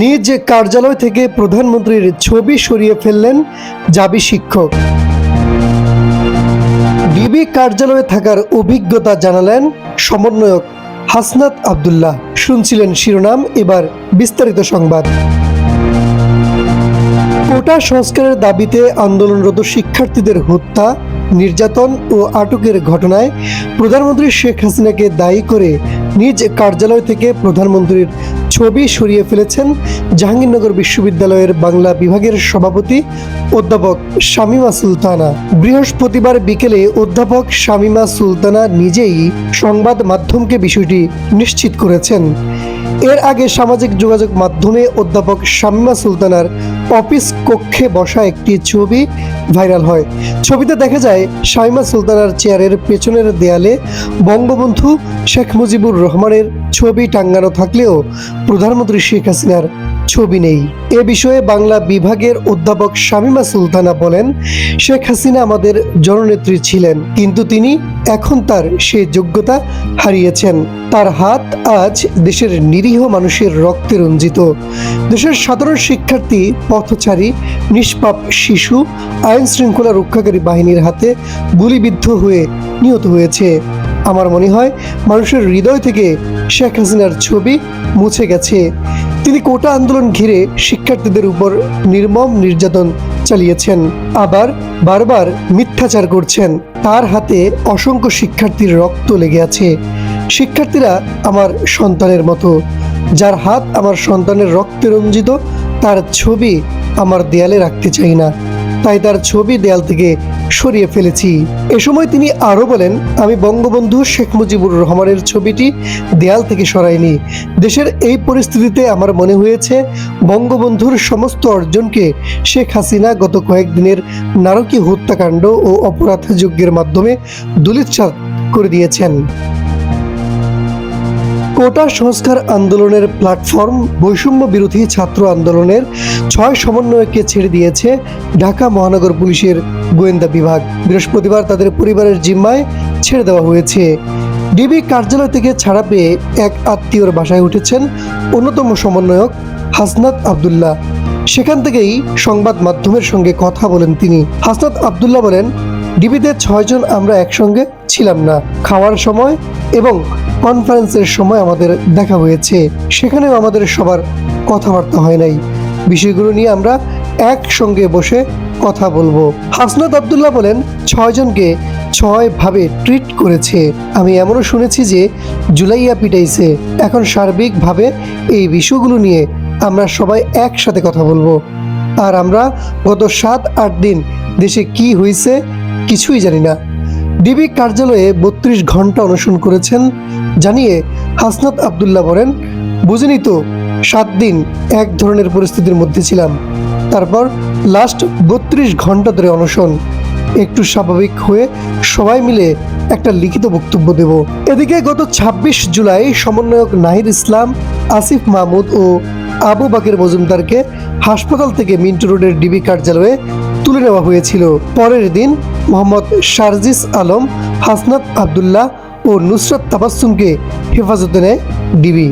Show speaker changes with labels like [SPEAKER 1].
[SPEAKER 1] নিজ কার্যালয় থেকে প্রধানমন্ত্রীর ছবি সরিয়ে ফেললেন জাবি শিক্ষক। ডিবি কার্যালয়ে থাকার অভিজ্ঞতা জানালেন সমন্বয়ক হাসনাত আব্দুল্লাহ। শুনছিলেন শিরোনাম, এবার বিস্তারিত সংবাদ। কোটা সংস্কারের দাবিতে আন্দোলনরত শিক্ষার্থীদের হত্যা, নির্যাতন ও আটকের ঘটনায় প্রধানমন্ত্রী শেখ হাসিনাকে দায়ী করে নিজ কার্যালয় থেকে প্রধানমন্ত্রীর ছবি সরিয়ে ফেলেছেন জাহাঙ্গীরনগর বিশ্ববিদ্যালয়ের বাংলা বিভাগের সভাপতি অধ্যাপক শামীমা সুলতানা। বৃহস্পতিবার বিকেলে অধ্যাপক শামীমা সুলতানা নিজেই সংবাদ মাধ্যমকে বিষয়টি নিশ্চিত করেছেন। এর আগে সামাজিক যোগাযোগ মাধ্যমে অধ্যাপক শামিমা সুলতানার অফিস কক্ষে বসা একটি ছবি ভাইরাল হয়। ছবিতে দেখা যায়, শামিমা সুলতানার চেয়ারের পেছনের দেয়ালে বঙ্গবন্ধু শেখ মুজিবুর রহমানের ছবি টাঙ্গানো থাকলেও প্রধানমন্ত্রী শেখ হাসিনার ছবি নেই। এ বিষয়ে বাংলা বিভাগের অধ্যাপক শামিমা সুলতানা বলেন, শেখ হাসিনা আমাদের জননেত্রী ছিলেন, কিন্তু তিনি এখন তার সে যোগ্যতা হারিয়েছেন। তার হাত আজ দেশের নিরীহ মানুষের রক্তে রঞ্জিত। দেশের সাধারণ শিক্ষার্থী, পথচারী, নিষ্পাপ শিশু আইন শৃঙ্খলা রক্ষাকারী বাহিনীর হাতে গুলিবিদ্ধ হয়ে নিহত হয়েছে। আমার মনে হয় মানুষের হৃদয় থেকে শেখ হাসিনার ছবি মুছে গেছে। তিনি কোটা আন্দোলন ঘিরে শিক্ষার্থীদের উপর নির্মম নির্যাতন চালিয়েছেন। আবার বারবার মিথ্যাচার করছেন। তার হাতে অসংখ্য শিক্ষার্থীর রক্ত লেগে আছে। শিক্ষার্থীরা আমার সন্তানের মতো। যার হাত আমার সন্তানের রক্তে রঞ্জিত, তার ছবি আমার দেয়ালে রাখতে চাই না। তাই তার ছবি দেয়াল থেকে সরিয়ে ফেলেছি। এ সময় তিনি আরও বলেন, আমি বঙ্গবন্ধু শেখ মুজিবুর রহমানের ছবিটি দেয়াল থেকে সরাইনি। দেশের এই পরিস্থিতিতে আমার মনে হয়েছে, বঙ্গবন্ধুর সমস্ত অর্জনকে শেখ হাসিনা গত কয়েকদিনের নারকীয় হত্যাকাণ্ড ও অপরাধ যজ্ঞের মাধ্যমে দুলিচ্ছাদ করে দিয়েছেন। কোটা সংস্কার আন্দোলনের প্ল্যাটফর্ম বৈষম্য বিরোধী ছাত্র আন্দোলনের ছয় সমন্বয়কে ছেড়ে দিয়েছে ঢাকা মহানগর পুলিশের গোয়েন্দা বিভাগ। বৃহস্পতিবার তাদের পরিবারের জিম্মায় ছেড়ে দেওয়া হয়েছে। ডিবি কার্যালয় থেকে ছাড়া পেয়ে এক আত্মীয়র বাসায় উঠেছেন অন্যতম সমন্বয়ক হাসনাত আবদুল্লাহ। সেখান থেকেই সংবাদ মাধ্যমের সঙ্গে কথা বলেন তিনি। হাসনাত আবদুল্লাহ বলেন, ডিবিতে ছয়জন আমরা একসঙ্গে ছিলাম না। খাওয়ার সময় এবং কনফারেন্সের সময় আমাদের দেখা হয়েছে। সেখানেও আমাদের সবার কথাবার্তা হয় নাই। বিষয়গুলো নিয়ে আমরা একসঙ্গে বসে কথা বলব। হাসনাত আবদুল্লাহ বলেন, ছয়জনকে ছয় ভাবে ট্রিট করেছে। আমি এমনও শুনেছি যে জুলাইয়া পিটাইছে। এখন সার্বিকভাবে এই বিষয়গুলো নিয়ে আমরা সবাই একসাথে কথা বলব। আর আমরা গত সাত, আট দিন দেশে কি হয়েছে কিছুই জানি না। ডিবি কার্যালয়ে বত্রিশ ঘণ্টা অনশন করেছেন, জানিয়ে হাসনাত আবদুল্লাহ বলেন বুঝিনি তো সাত দিন এক ধরনের পরিস্থিতির মধ্যে ছিলাম। তারপর লাস্ট বত্রিশ ঘণ্টা ধরে অনশন। একটু স্বাভাবিক হয়ে সবাই মিলে একটা লিখিত বক্তব্য দেব। এদিকে গত ২৬ জুলাই সমন্বয়ক নাহিদ ইসলাম, আসিফ মাহমুদ ও আবু বাকের মজুমদারকে হাসপাতাল থেকে মিন্টু রোডের ডিবি কার্যালয়ে তুলে নেওয়া হয়েছিল। পরের দিন মোহাম্মদ শারজিস আলম হাসনাত আবদুল্লাহ ও নুসরাত তাবাসুমকে হেফাজতে নেয় ডিবি।